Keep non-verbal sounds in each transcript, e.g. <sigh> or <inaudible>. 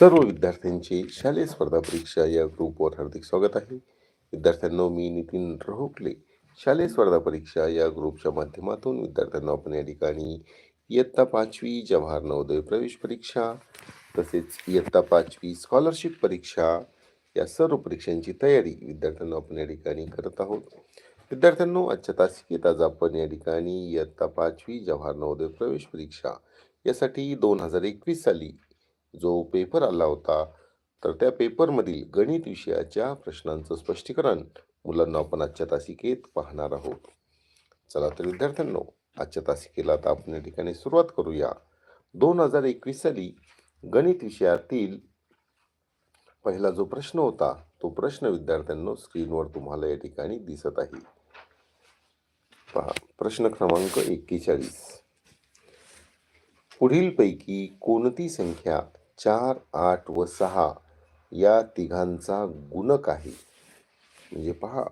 सर्व विद्यार्थ्यांचे शालेय स्पर्धा परीक्षा या ग्रुपवर हार्दिक स्वागत आहे. विद्यार्थ्यांना मी नितीन रोहकले. शालेय स्पर्धा परीक्षा या ग्रुपच्या माध्यमातून विद्यार्थ्यांना आपण या ठिकाणी इयत्ता पाचवी जवाहर नवोदय प्रवेश परीक्षा तसेच इयत्ता पाचवी स्कॉलरशिप परीक्षा या सर्व परीक्षांची तयारी विद्यार्थ्यांना आपण या ठिकाणी करत आहोत. विद्यार्थ्यांनो आजच्या तासिकेत आज आपण या ठिकाणी इयत्ता पाचवी जवाहर नवोदय प्रवेश परीक्षा यासाठी दोन हजार एकवीस साली जो पेपर आला होता तर त्या पेपरमधील गणित विषयाच्या प्रश्नांचं स्पष्टीकरण मुलांना आपण आजच्या तासिकेत पाहणार आहोत. चला तर विद्यार्थ्यांनो आजच्या तासिकेला आता आपण या ठिकाणी सुरुवात करूया. दोन हजार एकवीस साली गणित विषयातील पहिला जो प्रश्न होता तो प्रश्न विद्यार्थ्यांनो स्क्रीनवर तुम्हाला या ठिकाणी दिसत आहे. पहा प्रश्न क्रमांक एक्केचाळीस. पुढीलपैकी कोणती संख्या चार आठ व सहा या तिघांचा गुणक आहे. म्हणजे पहा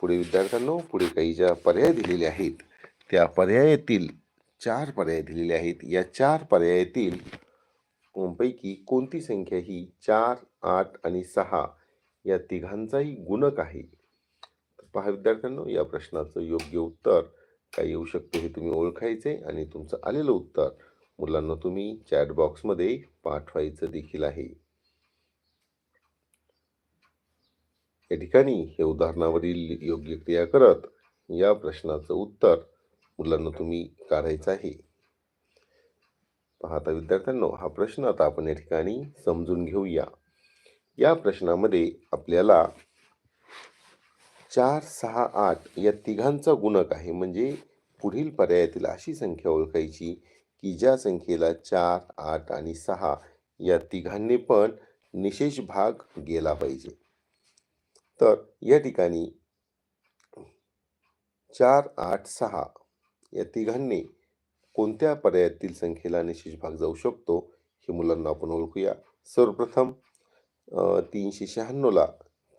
पुढे विद्यार्थ्यांनो पुढे काही ज्या पर्याय दिलेले आहेत त्या पर्यायातील चार पर्याय दिलेले आहेत. या चार पर्यायातील पैकी कोणती संख्या ही चार आठ आणि सहा या तिघांचाही गुणक आहे? पहा विद्यार्थ्यांनो या प्रश्नाचं योग्य उत्तर काय येऊ शकते हे तुम्ही ओळखायचे आणि तुमचं आलेलं उत्तर मुलांना तुम्ही चॅट बॉक्समध्ये पाठवायचं देखील आहे. या ठिकाणी हे उदाहरणावरील योग्य क्रिया करत या प्रश्नाचं उत्तर मुलांना तुम्ही काढायचं आहे. पाहता विद्यार्थ्यांनो हा प्रश्न आता आपण या ठिकाणी समजून घेऊया. या प्रश्नामध्ये आपल्याला चार सहा आठ या तिघांचा गुणक आहे. म्हणजे पुढील पर्यायातील अशी संख्या ओळखायची की ज्या संख्येला चार आठ आणि सहा या तिघांनी पण निशेष भाग गेला पाहिजे. तर या ठिकाणी चार आठ सहा या तिघांनी कोणत्या पर्यायातील संख्येला निशेष भाग जाऊ शकतो हे मुलांना आपण ओळखूया. सर्वप्रथम तीनशे शहाण्णवला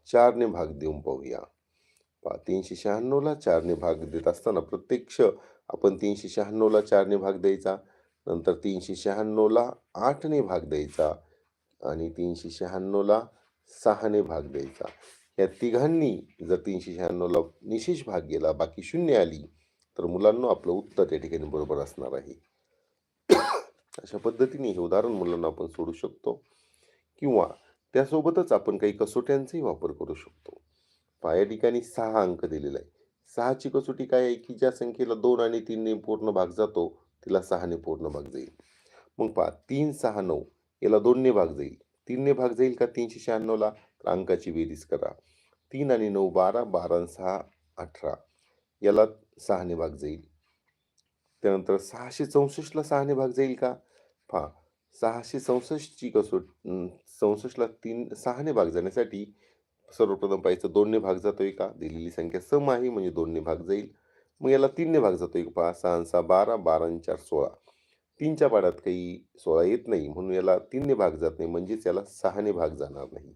चारने भाग देऊन पाहूया. तीनशे शहाण्णवला चारने भाग देत असताना प्रत्यक्ष आपण तीनशे शहाण्णवला चारने भाग द्यायचा नंतर तीनशे शहाण्णवला आठने भाग द्यायचा आणि तीनशे शहाण्णवला सहाने भाग द्यायचा. या तिघांनी जर तीनशे शहाण्णवला निशेष भाग गेला बाकी शून्य आली तर मुलांना आपलं उत्तर त्या ठिकाणी बरोबर असणार आहे. अशा पद्धतीने हे उदाहरण मुलांना आपण सोडू शकतो किंवा त्यासोबतच आपण काही कसोट्यांचाही वापर करू शकतो. पाया ठिकाणी सहा अंक दिलेला आहे सहाची कसोटी काय आहे की ज्या संख्येला दोन आणि तीनने पूर्ण भाग जातो तिला सहाने पूर्ण भाग जाईल. मग पहा तीन सहा नऊ याला दोनने भाग जाईल. तीनने भाग जाईल का तीनशे शहाण्णवला तर अंकाची बेरीज करा. तीन आणि नऊ बारा बारा सहा अठरा याला सहाने भाग जाईल. त्यानंतर सहाशे चौसष्टला सहाने भाग जाईल का? पहा सहाशे चौसष्टची कसोट चौसष्टला तीन सहाने भाग जाण्यासाठी सर्वप्रथम पाहायचं दोनने भाग जातोय का? दिलेली संख्या सम आहे म्हणजे दोनने भाग जाईल. मग याला तीनने भाग जातोय का पहा? सहा सहा बारा बारा आणि चार सोळा. तीनच्या पाड्यात काही सोळा येत नाही म्हणून याला तीनने भाग जात नाही म्हणजेच याला सहाने भाग जाणार नाही.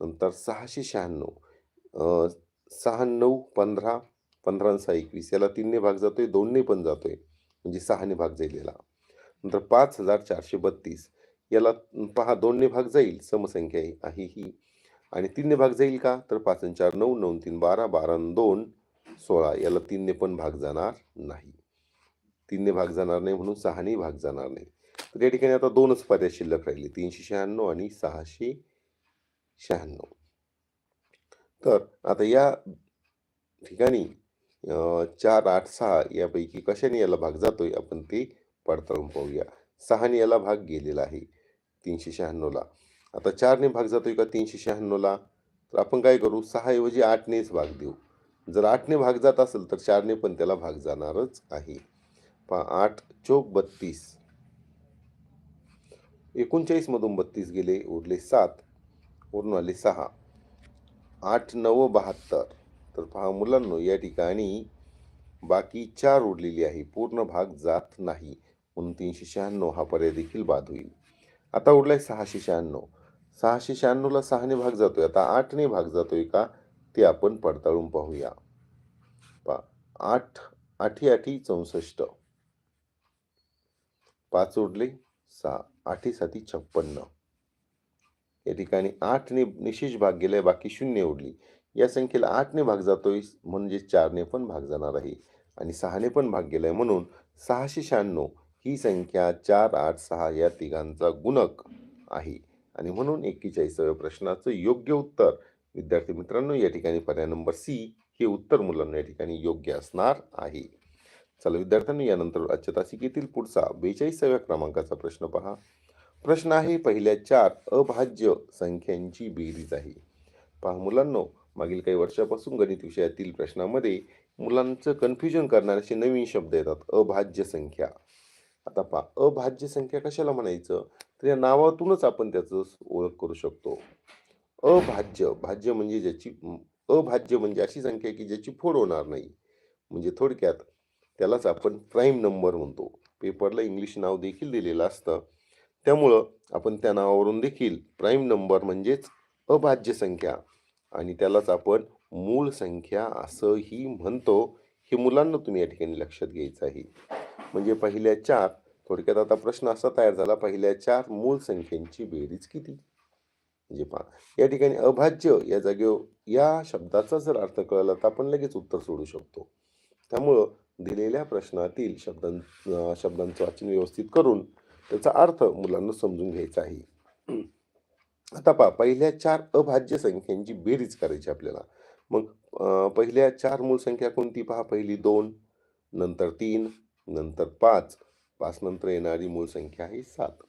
नंतर सहाशे शहाण्णव सहा नऊ पंधरा पंधरा सहा एकवीस याला तीनने भाग जातोय दोनने पण जातोय म्हणजे सहाने भाग जाईल याला. नंतर पाच हजार चारशे बत्तीस याला पहा दोनने भाग जाईल समसंख्या आहे आहे ही. आणि तीनने भाग जाईल का? तर पाच आणि चार नऊ नऊ तीन बारा बारा दोन सोळा. याला तीनने पण भाग जाणार नाही. तीनने भाग जाणार नाही म्हणून सहाने भाग जाणार नाही. तर या ठिकाणी आता दोनच पर्याय शिल्लक राहिले. तीनशे शहाण्णव आणि सहाशे शहाण्णव. तर आता या ठिकाणी चार आठ सहा यापैकी कशाने याला भाग जातोय? आपण ते पडताळून पाहूया. सहाने याला भाग गेलेला आहे तीनशे शहाण्णवला. आता चारने भाग जातोय का? तीनशे शहाण्णवला तर आपण काय करू? सहाऐवजी आठनेच भाग देऊ. जर आठने भाग जात असेल तर चारने पण त्याला भाग जाणारच आहे. पहा आठ चोक बत्तीस. एकोणचाळीसमधून बत्तीस गेले उरले सात. उरून आले सहा. आठ नव बहात्तर. तर पहा मुलांनो या ठिकाणी बाकी चार उरलेली आहे. पूर्ण भाग जात नाही. म्हणून तीनशे शहाण्णव हा पर्याय देखील बाद होईल. आता उरलाय सहाशे शहाण्णव. सहाशे शहाण्णवला सहाने भाग जातोय. आता आठने भाग जातोय का? ते आपण पडताळून पाहूया. पा आठ आठी आठी चौसष्ट. पाच उरले सहा आठी साती छप्पन्न. या ठिकाणी आठने निशेष भाग गेलाय बाकी शून्य उरली या संख्येला आठने भाग जातोय म्हणजे चारने पण भाग जाणार आहे. आणि सहाने पण भाग गेलाय म्हणून सहाशे शहाण्णव ही संख्या चार आठ सहा या तिघांचा गुणक आहे. आणि म्हणून एक्केचाळीसाव्या प्रश्नाचं योग्य उत्तर. विद्यार्थी मित्रांनो या ठिकाणी पर्याय नंबर सी हे उत्तर मुलांना या ठिकाणी योग्य असणार आहे. चला विद्यार्थ्यांनी यानंतर आजच्या तासिकेतील पुढचा बेचाळीसाव्या क्रमांकाचा प्रश्न पहा. प्रश्न आहे पहिल्या चार अभाज्य संख्यांची बेरीज आहे. पहा मुलांनो मागील काही वर्षापासून गणित विषयातील प्रश्नामध्ये मुलांचं कन्फ्युजन करणारे असे नवीन शब्द येतात अभाज्य संख्या. आता पहा अभाज्य संख्या कशाला म्हणायचं? तर या नावातूनच आपण त्याचं ओळख करू शकतो. अभाज्य भाज्य म्हणजे ज्याची अभाज्य म्हणजे अशी संख्या की ज्याची फोड होणार नाही. म्हणजे थोडक्यात त्यालाच आपण प्राईम नंबर म्हणतो. पेपरला इंग्लिश नाव देखील दिलेलं असतं. त्यामुळं आपण त्या नावावरून देखील प्राईम नंबर म्हणजेच अभाज्य संख्या आणि त्यालाच आपण मूळ संख्या असंही म्हणतो. हे मुलांना तुम्ही या ठिकाणी लक्षात घ्यायचं आहे. म्हणजे पहिल्या चार थोडक्यात आता प्रश्न असा तयार झाला पहिल्या चार मूळ संख्यांची बेरीज किती? म्हणजे पहा या ठिकाणी अभाज्य या जागेवर या शब्दाचा जर अर्थ कळला तर आपण लगेच उत्तर सोडू शकतो. त्यामुळं दिलेल्या प्रश्नातील शब्दां शब्दांचं वाचन व्यवस्थित करून त्याचा अर्थ मुलांना समजून घ्यायचा आहे. आता पहा पहिल्या चार अभाज्य संख्यांची बेरीज करायची आपल्याला. मग पहिल्या चार मूळ संख्या कोणती? पहा पहिली दोन नंतर तीन नंतर पाच. पाचनंतर येणारी मूळ संख्या आहे सात.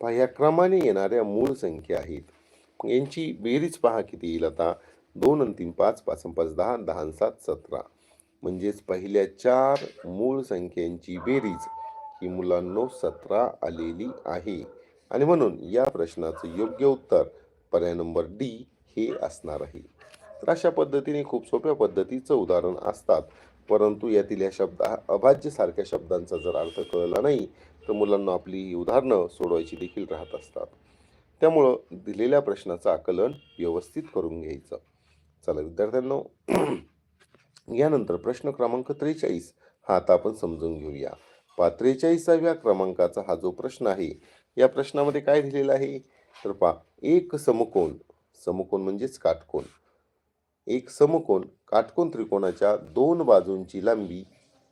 पहा या क्रमाने येणाऱ्या मूळ संख्या आहेत. यांची बेरीज पहा किती येईल आता. दोन आणि तीन पाच पाच पाच दहा दहा सात सतरा. म्हणजेच पहिल्या चार मूळ संख्यांची बेरीज ही मुलांनो सतरा आलेली आहे. आणि म्हणून या प्रश्नाचं योग्य उत्तर पर्याय नंबर डी हे असणार आहे. तर अशा पद्धतीने खूप सोप्या पद्धतीचं उदाहरण असतात. परंतु यातील या शब्द अभाज्य सारख्या शब्दांचा जर अर्थ कळला नाही तर मुलांना आपली ही उदाहरणं सोडवायची देखील राहत असतात. त्यामुळं दिलेल्या प्रश्नाचं आकलन व्यवस्थित करून घ्यायचं. चला विद्यार्थ्यांनो <clears throat> यानंतर प्रश्न क्रमांक त्रेचाळीस हा आता आपण समजून घेऊया. पा त्रेचाळीसाव्या क्रमांकाचा हा जो प्रश्न आहे या प्रश्नामध्ये काय दिलेलं आहे? तर पा एक समकोण समकोण म्हणजेच काटकोण एक समकोण काटकोन त्रिकोणाच्या दोन बाजूंची लांबी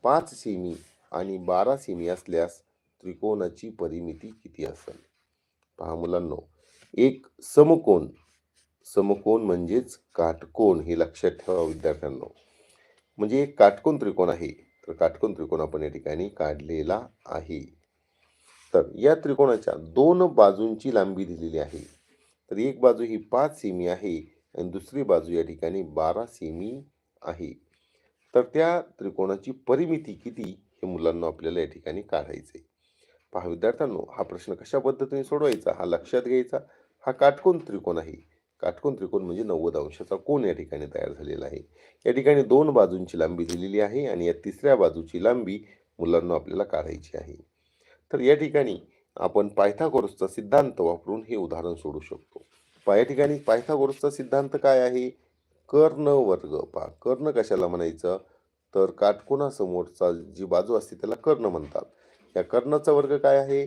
पाच सेमी आणि बारा सेमी असल्यास त्रिकोणाची परिमिती किती असेल? पहा मुलांनो एक समकोण समकोण म्हणजेच काटकोण हे लक्षात ठेवा विद्यार्थ्यांनो. म्हणजे एक काटकोण त्रिकोण आहे तर काटकोण त्रिकोण आपण या ठिकाणी काढलेला आहे. तर या त्रिकोणाच्या दोन बाजूंची लांबी दिलेली आहे. तर एक बाजू ही पाच सेमी आहे दुसरी बाजू या ठिकाणी बारा सेमी आहे. तर त्या त्रिकोणाची परिमिती किती हे मुलांना आपल्याला या ठिकाणी काढायचं आहे पहा विद्यार्थ्यांनो हा प्रश्न कशा पद्धतीने सोडवायचा? हा लक्षात घ्यायचा. हा काटकोन त्रिकोण आहे. काटकोन त्रिकोण म्हणजे नव्वद अंशाचा कोण या ठिकाणी तयार झालेला आहे. या ठिकाणी दोन बाजूंची लांबी दिलेली आहे आणि या तिसऱ्या बाजूची लांबी मुलांना आपल्याला काढायची आहे. तर या ठिकाणी आपण पायथागोरसचा सिद्धांत वापरून हे उदाहरण सोडू शकतो. पहा या ठिकाणी पायथागोरसचा सिद्धांत काय आहे? कर्ण वर्ग. पा कर्ण कशाला म्हणायचं? तर काटकोणासमोरचा जी बाजू असते त्याला कर्ण म्हणतात. या कर्णाचा वर्ग काय आहे?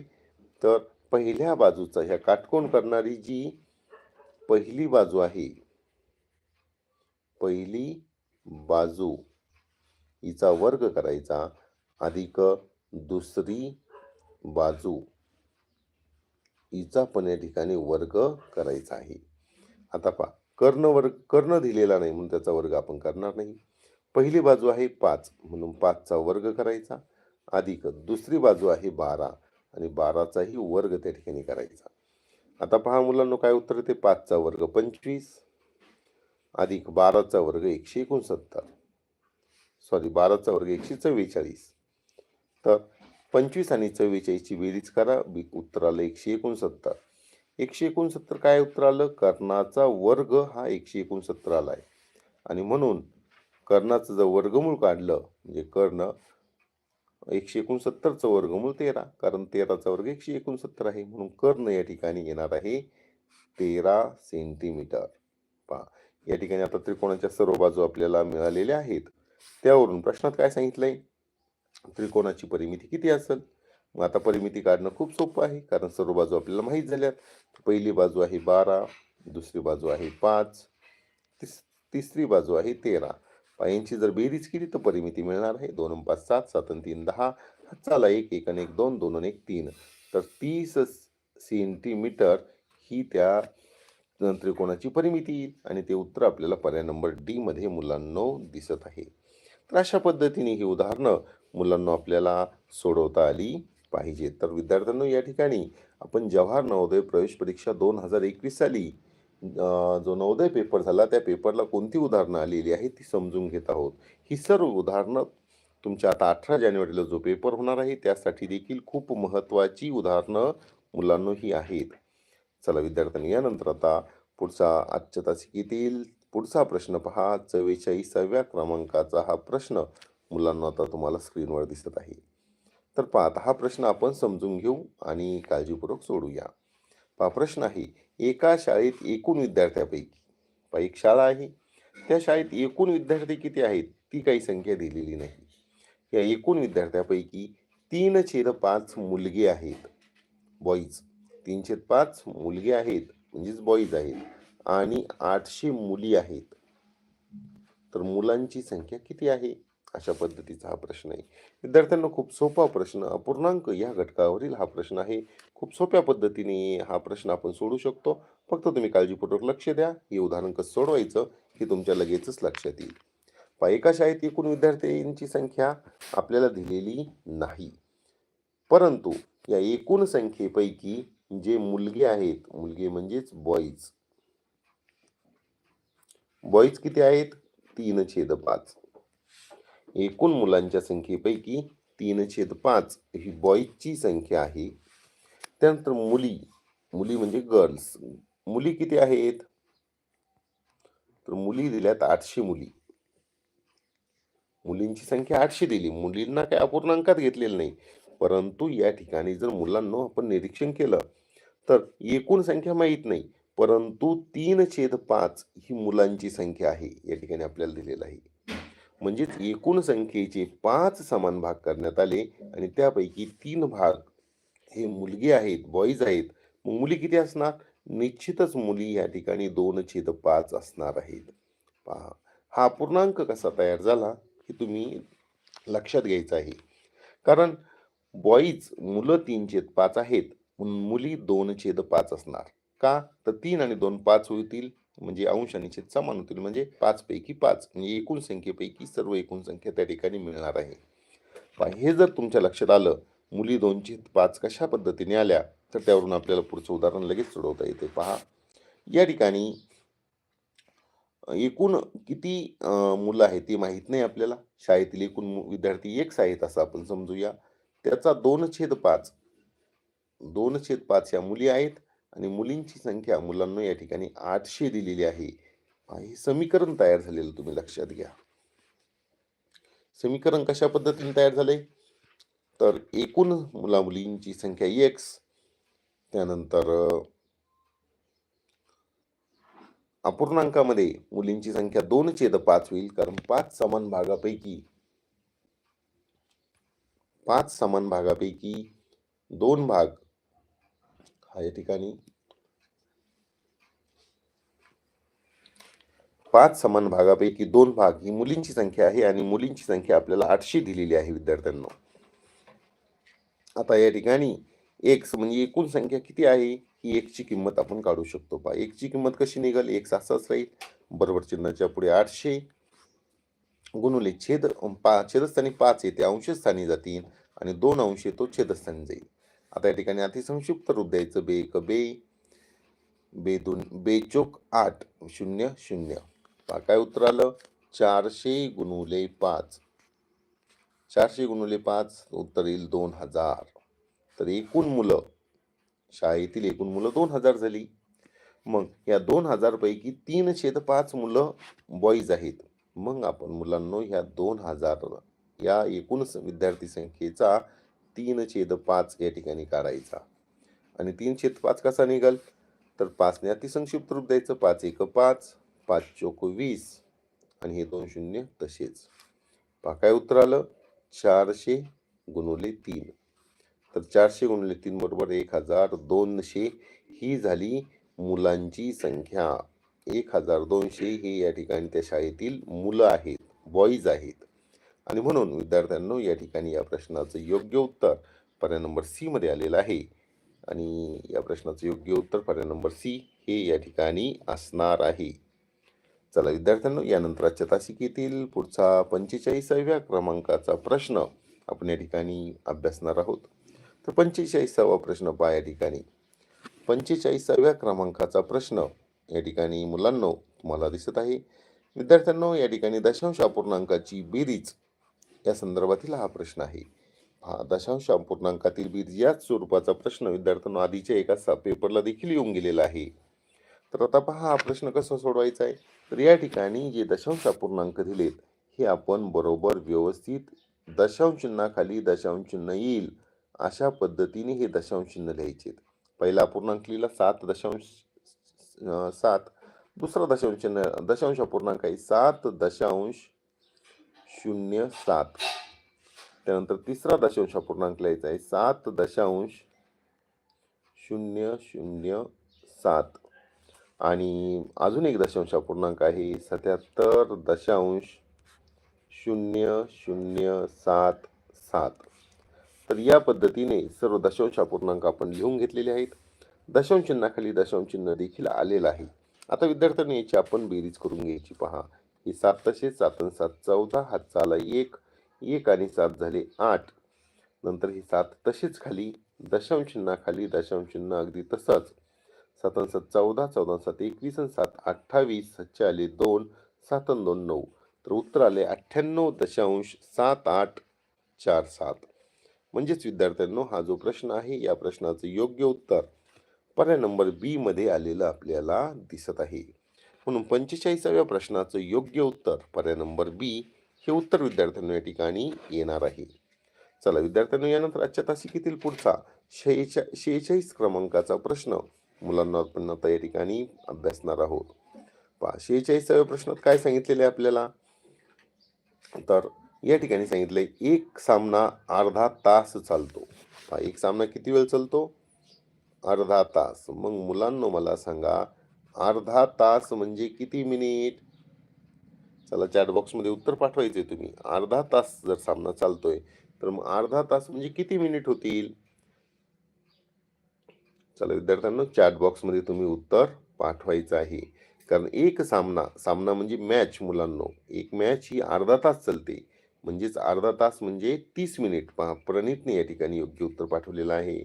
तर पहिल्या बाजूचा ह्या काटकोण करणारी जी पहिली बाजू आहे पहिली बाजू हिचा वर्ग करायचा. अधिक दुसरी बाजू. इचा पण या ठिकाणी वर्ग करायचा आहे. आता पहा कर्ण वर्ग कर्ण दिलेला नाही म्हणून त्याचा वर्ग आपण करणार नाही. पहिली बाजू आहे पाच म्हणून पाचचा वर्ग करायचा. अधिक दुसरी बाजू आहे बारा आणि बाराचाही वर्ग त्या ठिकाणी करायचा. आता पहा मुलांना काय उत्तर येते पाचचा वर्ग पंचवीस अधिक बाराचा वर्ग एकशे एकोणसत्तर. सॉरी बाराचा वर्ग एकशे चव्वेचाळीस. तर पंचवीस आणि चव्वेचाळीसची बेरीज करा. बी उत्तर आलं एकशे एकोणसत्तर. एकशे एकोणसत्तर काय उत्तर आलं? कर्णाचा वर्ग हा एकशे एकोणसत्तर आला आहे. आणि म्हणून कर्णाचं जर वर्गमूळ काढलं म्हणजे कर्ण एकशे एकोणसत्तरचं वर्गमूळ तेरा कारण तेराचा वर्ग एकशे एकोणसत्तर आहे. म्हणून कर्ण या ठिकाणी येणार आहे तेरा सेंटीमीटर. पहा या ठिकाणी आता त्रिकोणाच्या सर्व बाजू आपल्याला मिळालेल्या आहेत. त्यावरून प्रश्नात काय सांगितलंय? त्रिकोणाची परिमिती किती असेल? मग आता परिमिती काढणं खूप सोपं आहे कारण सर्व बाजू आपल्याला माहीत झाल्यात. पहिली बाजू आहे बारा दुसरी बाजू आहे पाच तिस तिसरी बाजू आहे तेरा. पायांची जर बेरीज केली तर परिमिती मिळणार आहे. दोन पाच सात सात आणि तीन दहा हाताला एक एक आणि एक दोन दोन आणि एक तीन. तर तीस सेंटीमीटर ही त्या त्रिकोणाची परिमिती येईल आणि ते उत्तर आपल्याला पर्याय नंबर डीमध्ये मुलांनो मुलांना दिसत आहे. तर अशा पद्धतीने ही उदाहरणं मुलांना आपल्याला सोडवता आली पाहिजे. तर विद्यार्थ्यांनो या ठिकाणी आपण जवाहर नवोदय प्रवेश परीक्षा दोन हजार एकवीस साली जो नवोदय पेपर झाला त्या पेपरला कोणती उदाहरणं आलेली आहेत ती समजून घेत आहोत. ही सर्व उदाहरणं तुमच्या आता अठरा जानेवारीला जो पेपर होणार आहे त्यासाठी देखील खूप महत्त्वाची उदाहरणं मुलांनो ही आहेत. चला विद्यार्थ्यांनी यानंतर आता पुढचा आजच्या तासिकेतील पुढचा प्रश्न पहा. चव्वेचाळीसाव्या क्रमांकाचा हा प्रश्न मुलांना आता तुम्हाला स्क्रीनवर दिसत आहे. तर पहा आता हा प्रश्न आपण समजून घेऊ आणि काळजीपूर्वक सोडूया. पहा प्रश्न आहे एका शाळेत एकूण विद्यार्थ्यापैकी पहा एक शाळा आहे. त्या शाळेत एकूण विद्यार्थी किती आहेत ती काही संख्या दिलेली नाही. या एकूण विद्यार्थ्यापैकी तीन छेद पाच मुलगे आहेत. बॉईज तीन छेद पाच मुलगे आहेत म्हणजेच बॉईज आहेत. आणि आठशे मुली आहेत. तर मुलांची संख्या किती आहे? अशा पद्धतीचा हा प्रश्न आहे. विद्यार्थ्यांना खूप सोपा प्रश्न अपूर्णांक या घटकावरील हा प्रश्न आहे. खूप सोप्या पद्धतीने हा प्रश्न आपण सोडू शकतो. फक्त तुम्ही काळजीपूर्वक लक्ष द्या. हे उदाहरण कसं सोडवायचं हे तुमच्या लगेचच लक्षात येईल. पहा, एका शाळेत एकूण विद्यार्थ्यांची संख्या आपल्याला दिलेली नाही. परंतु या एकूण संख्येपैकी जे मुलगे आहेत मुलगे म्हणजेच बॉईज बॉईज किती आहेत? तीन छेद पाच. एकूण मुलांच्या संख्येपैकी तीन छेद पाच ही बॉईजची संख्या आहे. त्यानंतर मुली मुली म्हणजे गर्ल्स मुली किती आहेत? तर मुली दिल्यात आठशे मुली. मुलींची संख्या आठशे दिली. मुलींना काही अपूर्णांकात घेतलेलं नाही. परंतु या ठिकाणी जर मुलांना आपण निरीक्षण केलं तर एकूण संख्या माहीत नाही. परंतु तीन छेद पाच ही मुलांची संख्या आहे. या ठिकाणी आपल्याला दिलेलं आहे. म्हणजेच एकूण संख्येचे पाच समान भाग करण्यात आले आणि त्यापैकी तीन भाग हे मुलगे आहेत बॉईज आहेत. मग मुली किती असणार? निश्चितच मुली या ठिकाणी दोन छेद पाच असणार आहेत. पहा हा पूर्णांक कसा तयार झाला हे तुम्ही लक्षात घ्यायचं आहे. कारण बॉईज मुलं तीन छेद पाच आहेत मुली दोन छेद पाच असणार. का? तर तीन आणि दोन पाच होतील. म्हणजे अंश आणि छेद समान होतील. म्हणजे पाच पैकी पाच. म्हणजे एकूण संख्येपैकी सर्व एकूण संख्या त्या ठिकाणी मिळणार आहे. हे जर तुमच्या लक्षात आलं मुली दोन छेद पाच कशा पद्धतीने आल्या तर त्यावरून आपल्याला पुढचं उदाहरण लगेच सोडवता येते. पहा या ठिकाणी एकूण किती मुलं आहेत ते माहीत नाही आपल्याला. शाळेतील एकूण विद्यार्थी एक आहेत असं आपण समजूया. त्याचा दोन छेद पाच. दोन छेद पाच या मुली आहेत. आणि मुलींची संख्या मुलांना या ठिकाणी आठशे दिलेली आहे. हे समीकरण तयार झालेलं तुम्ही लक्षात घ्या. समीकरण कशा पद्धतीने तयार झाले तर एकूण मुला मुलींची संख्या एक्स त्यानंतर अपूर्णांकामध्ये मुलींची संख्या दोन छेद पाच होईल कारण पाच समान भागापैकी पाच समान भागापैकी दोन भाग या ठिकाणी. पाच समान भागापैकी दोन भाग ही मुलींची संख्या आहे आणि मुलींची संख्या आपल्याला आठशे दिलेली आहे विद्यार्थ्यांना. आता या ठिकाणी एक्स म्हणजे एकूण संख्या किती आहे? ही एकची किंमत आपण काढू शकतो. पहा एकची किंमत कशी निघाल? एक असंच राहील. बरोबर चिन्हाच्या पुढे आठशे. गुणुले छेद पा छेदस्थानी पाच येते अंशस्थानी जातील आणि दोन अंश येतो छेदस्थानी जाईल. आता या ठिकाणी अति संक्षिप्त रूप द्यायचं. बे एक बे बे दोन बे चोक आठ शून्य शून्य. पहा काय उत्तर आलं? चारशे गुणुले पाच. चारशे गुणुले पाच उत्तर येईल दोन हजार. तर एकूण मुलं शाळेतील एकूण मुलं दोन हजार झाली. मग या दोन हजारपैकी तीन छेद पाच मुलं बॉईज आहेत. मग आपण मुलांनो ह्या दोन हजार या एकूण विद्यार्थी संख्येचा तीन छेद पाच या ठिकाणी काढायचा. आणि तीन छेद पाच कसा निघाल? तर पाचने अतिसंक्षिप्त रूप द्यायचं. पाच एक पाच पाच चोक वीस. आणि हे दोन शून्य तसेच. पहा काय उत्तर आलं? चारशे गुणवले तीन. तर चारशे गुणवले तीन बरोबर एक हजार दोनशे ही झाली मुलांची संख्या. एक हजार दोनशे हे या ठिकाणी त्या शाळेतील मुलं आहेत बॉईज आहेत. आणि म्हणून विद्यार्थ्यांनो या ठिकाणी या प्रश्नाचं योग्य उत्तर पर्याय नंबर सी मध्ये आलेलं आहे. आणि या प्रश्नाचं योग्य उत्तर पर्याय नंबर सी हे या ठिकाणी असणार आहे. चला विद्यार्थ्यांनो यानंतर आजच्या तासिकेतील पुढचा पंचेचाळीसाव्या क्रमांकाचा प्रश्न आपण या ठिकाणी अभ्यासणार आहोत. तर पंचेचाळीसावा प्रश्न पहा या ठिकाणी. पंचेचाळीसाव्या क्रमांकाचा प्रश्न या ठिकाणी मुलांनो तुम्हाला दिसत आहे. विद्यार्थ्यांनो या ठिकाणी दशांश अपूर्णांकाची बेरीज या संदर्भातील हा प्रश्न आहे. दशांश अपूर्णांकातील बीज याच स्वरूपाचा प्रश्न विद्यार्थ्यांना आधीच्या एका पेपरला देखील येऊन गेलेला आहे. तर आता पहा हा प्रश्न कसा सोडवायचा आहे? तर या ठिकाणी जे दशांश अपूर्णांक दिलेत हे आपण बरोबर व्यवस्थित दशांश चिन्हाखाली दशांश चिन्ह येईल अशा पद्धतीने हे दशांश चिन्ह लिहायचे पहिला अपूर्णांक लिहिला सात दशांश सात. दुसरा दशांश चिन्ह दशांश अपूर्णांक आहे सात दशांश शून्य सात. त्यानंतर तिसरा दशांश अपूर्णांक लिहायचा आहे. सात दशांश शून्य शून्य सात. आणि अजून एक दशांश पूर्णांक आहे. सत्याहत्तर दशांश शून्य शून्य सात सात. तर या पद्धतीने सर्व दशांश पूर्णांक आपण लिहून घेतलेले आहेत. दशांश चिन्हाखाली दशांश चिन्ह देखील आलेलं आहे. आता विद्यार्थ्यांनी याची आपण बेरीज करून घ्यायची. पहा. ही सात तसे सात आणि सात चौदा हात आला एक एक आणि सात झाले आठ. नंतर ही सात तसेच खाली दशांश चिन्हाखाली दशांश चिन्ह अगदी तसंच. सात आणि सात चौदा चौदा सात एकवीस आणि सात अठ्ठावीस सच्चे आले दोन सात आणि दोन नऊ. तर उत्तर आले अठ्ठ्याण्णव दशांश सात आठ चार सात. म्हणजेच विद्यार्थ्यांनो हा जो प्रश्न आहे या प्रश्नाचं योग्य उत्तर पर्याय नंबर बी मध्ये आलेलं आपल्याला दिसत आहे. म्हणून पंचेचाळीसाव्या प्रश्नाचं योग्य उत्तर. पर्याय नंबर बी हे उत्तर विद्यार्थ्यांना या ठिकाणी येणार आहे. चला विद्यार्थ्यांना यानंतर आजच्या तासिकेतील पुढचा शेहेचा शेहेचाळीस क्रमांकाचा प्रश्न मुलांना आपण आता या ठिकाणी अभ्यासणार आहोत. पहा शेहेचाळीसाव्या प्रश्नात काय सांगितलेले आपल्याला? तर या ठिकाणी सांगितलंय एक सामना अर्धा तास चालतो. पहा एक सामना किती वेळ चालतो? अर्धा तास. मग मुलांना मला सांगा अर्धा तास म्हणजे किती मिनिट? चला चॅट बॉक्समध्ये उत्तर पाठवायचे तुम्ही. अर्धा तास जर सामना चालतोय तर मग अर्धा तास म्हणजे किती मिनिट होतील? चला विद्यार्थ्यांना चॅट बॉक्समध्ये तुम्ही उत्तर पाठवायचं आहे. कारण एक सामना सामना म्हणजे मॅच मुलांनो. एक मॅच ही अर्धा तास चालते. म्हणजेच अर्धा तास म्हणजे तीस मिनिट. पहा प्रणितने या ठिकाणी योग्य उत्तर पाठवलेलं आहे.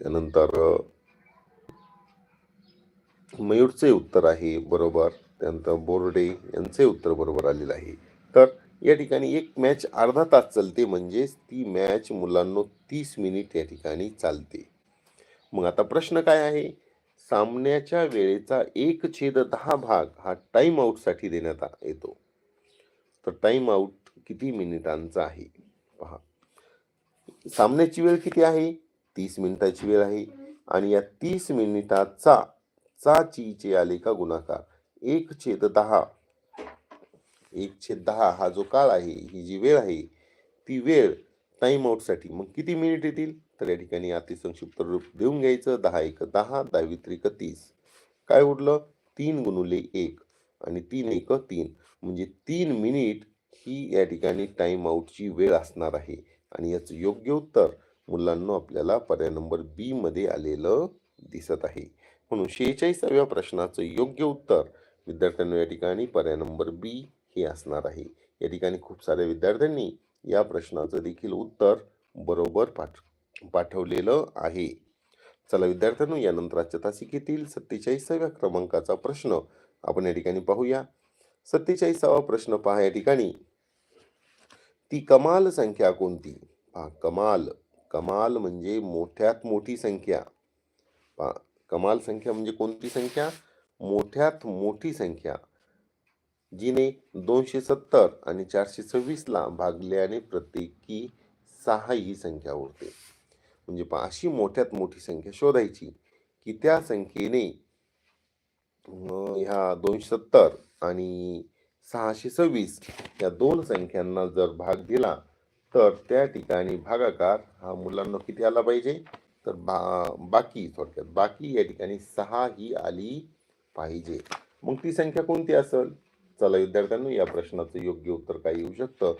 त्यानंतर मयूरचे उत्तर आहे बरोबर. त्यानंतर बोर्डे यांचे उत्तर बरोबर आलेलं आहे. तर या ठिकाणी एक मॅच अर्धा तास चालते म्हणजेच ती मॅच मुलांनो तीस मिनिट या ठिकाणी चालते. मग आता प्रश्न काय आहे? सामन्याच्या वेळेचा एक छेद दहा भाग हा टाईम आऊटसाठी देण्यात येतो. तर टाईम आऊट किती मिनिटांचा आहे? पहा. सामन्याची वेळ किती आहे? तीस मिनिटाची वेळ आहे. आणि या तीस मिनिटाचा चा ची चे आले का गुणाकार? एक छेद दहा. एक छेद दहा हा जो काळ आहे ही जी वेळ आहे ती वेळ टाईम आउटसाठी मग किती मिनिट येतील? तर या ठिकाणी अतिसंक्षिप्त रूप देऊन घ्यायचं. दहा एक दहा दहावी त्रिक तीस. काय उरलं? तीन गुणुले एक आणि तीन एक तीन. म्हणजे तीन मिनिट ही या ठिकाणी टाईम आउटची वेळ असणार आहे. आणि याचं योग्य उत्तर मुलांना आपल्याला पर्याय नंबर बी मध्ये आलेलं दिसत आहे. म्हणून शेहेचाळीसाव्या प्रश्नाचं योग्य उत्तर विद्यार्थ्यांना या ठिकाणी पर्याय नंबर बी हे असणार आहे. या ठिकाणी खूप साऱ्या विद्यार्थ्यांनी या प्रश्नाचं देखील उत्तर बरोबर पाठ पाठवलेलं आहे. चला विद्यार्थ्यांनो यानंतरच्या तासिकेतील सत्तेचाळीसाव्या क्रमांकाचा प्रश्न आपण या ठिकाणी पाहूया. सत्तेचाळीसावा प्रश्न पहा या ठिकाणी. ती कमाल संख्या कोणती? पहा कमाल. कमाल म्हणजे मोठ्यात मोठी संख्या. पहा कमाल संख्या म्हणजे कोणती संख्या? मोठ्यात मोठी संख्या. जिने दोनशे सत्तर आणि चारशे सव्वीसला भागल्याने प्रत्येकी सहा ही संख्या उरते म्हणजे पहा अशी मोठ्यात मोठी संख्या शोधायची की त्या संख्येने ह्या दोनशे सत्तर आणि सहाशे सव्वीस या दोन संख्यांना जर भाग दिला तर त्या ठिकाणी भागाकार हा मुलांना किती आला पाहिजे? तर बा बाकी थोडक्यात बाकी या ठिकाणी सहा ही आली पाहिजे. मग ती संख्या कोणती असेल? चला विद्यार्थ्यांनो या प्रश्नाचं योग्य उत्तर काय येऊ शकतं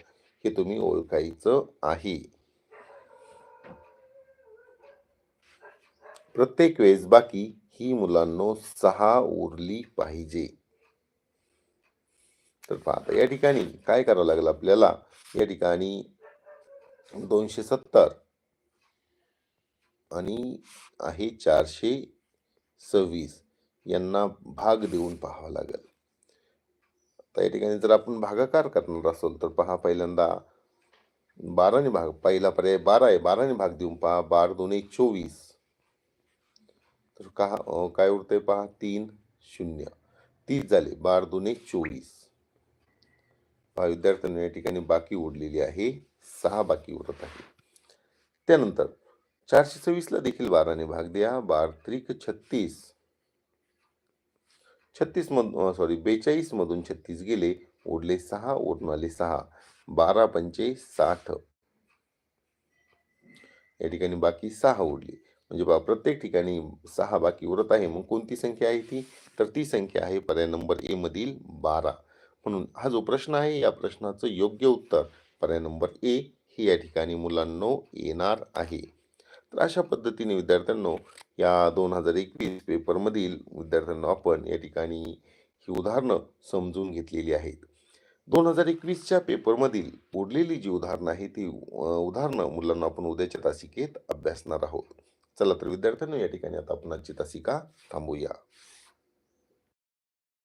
हे तुम्ही ओळखायचं आहे. प्रत्येक वेळेस बाकी ही मुलांनो सहा उरली पाहिजे. तर पाहता या ठिकाणी काय करावं लागेल आपल्याला? या ठिकाणी दोनशे सत्तर. आणि आहे चारशे सव्वीस. यांना भाग देऊन पाहावं लागेल. तर या ठिकाणी जर आपण भागाकार करणार असेल तर पहा पहिल्यांदा बाराने भाग पहिला पर्याय बारा आहे. बाराने भाग देऊन पहा बार दोन्ही चोवीस. तर का काय उरतंय पहा तीन शून्य. तीस झाले बार दोन्ही चोवीस. पहा विद्यार्थ्यांनी या ठिकाणी बाकी उरलेली आहे सहा बाकी उरत आहे. त्यानंतर चारशे सव्वीसला देखील बाराने भाग द्या. बार त्रिक छत्तीस. छत्तीस मधून सॉरी बेचाळीस मधून छत्तीस गेले. उरले सहा उरून आले सहा. बारा पंचे साठ. या ठिकाणी बाकी सहा उरली म्हणजे बा प्रत्येक ठिकाणी सहा बाकी उरत आहे. मग कोणती संख्या आहे ती? तर ती संख्या आहे पर्याय नंबर ए मधील बारा. म्हणून हा जो प्रश्न आहे या प्रश्नाचं योग्य उत्तर पर्याय नंबर ए ही या ठिकाणी मुलांनो येणार आहे. तर अशा पद्धतीने विद्यार्थ्यांनो या दोन हजार एकवीस पेपरमधील विद्यार्थ्यांना आपण या ठिकाणी ही उदाहरणं समजून घेतलेली आहेत. दोन हजार एकवीसच्या पेपरमधील उरलेली जी उदाहरणं आहेत ती उदाहरणं मुलांना आपण उद्याच्या तासिकेत अभ्यासणार आहोत. चला तर विद्यार्थ्यांनो या ठिकाणी आता आपण आजची तासिका थांबूया.